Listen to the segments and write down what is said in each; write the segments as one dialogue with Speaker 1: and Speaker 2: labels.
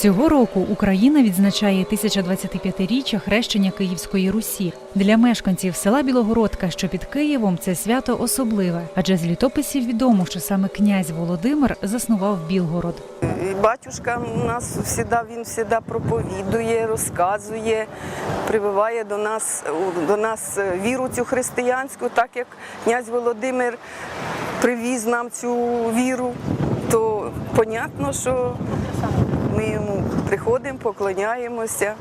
Speaker 1: Цього року Україна відзначає 1025-річчя хрещення Київської Русі. Для мешканців села Білогородка, що під Києвом, це свято особливе, адже з літописів відомо, що саме князь Володимир заснував Білгород.
Speaker 2: Батюшка у нас всіда, він завжди проповідує, розказує, прививає до нас, до нас віру цю християнську, так як князь Володимир привіз нам цю віру, то понятно, що ми йому приходимо, поклоняємося.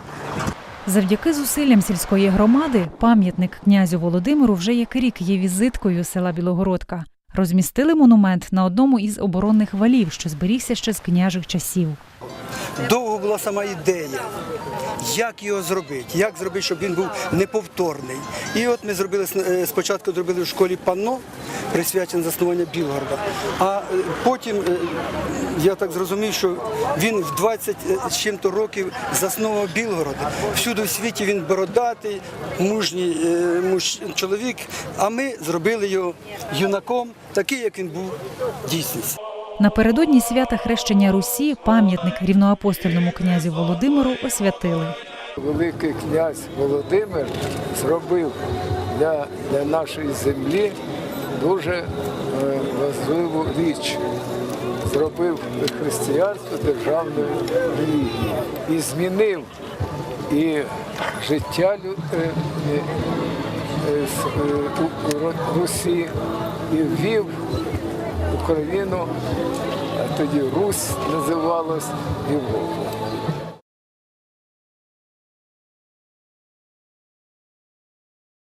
Speaker 1: Завдяки зусиллям сільської громади пам'ятник князю Володимиру вже як рік є візиткою села Білогородка. Розмістили монумент на одному із оборонних валів, що зберігся ще з княжих часів.
Speaker 3: Довго була сама ідея, як його зробити, як зробити, щоб він був неповторний. І от ми зробили е, спочатку зробили в школі панно, присвячене заснування Білгорода. А е, потім е, я так зрозумів, що він в 20 з чим-то років заснував Білгород. Всюди в світі він бородатий, мужній муж, чоловік. А ми зробили його юнаком, такий, як він був дійсність.
Speaker 1: Напередодні свята хрещення Русі пам'ятник рівноапостольному князю Володимиру освятили.
Speaker 4: Великий князь Володимир зробив для, для нашої землі дуже е, важливу річ. Зробив християнство державною релігією і змінив і життя е, е, Русі, і ввів Україну, тоді Русь називалась Європу.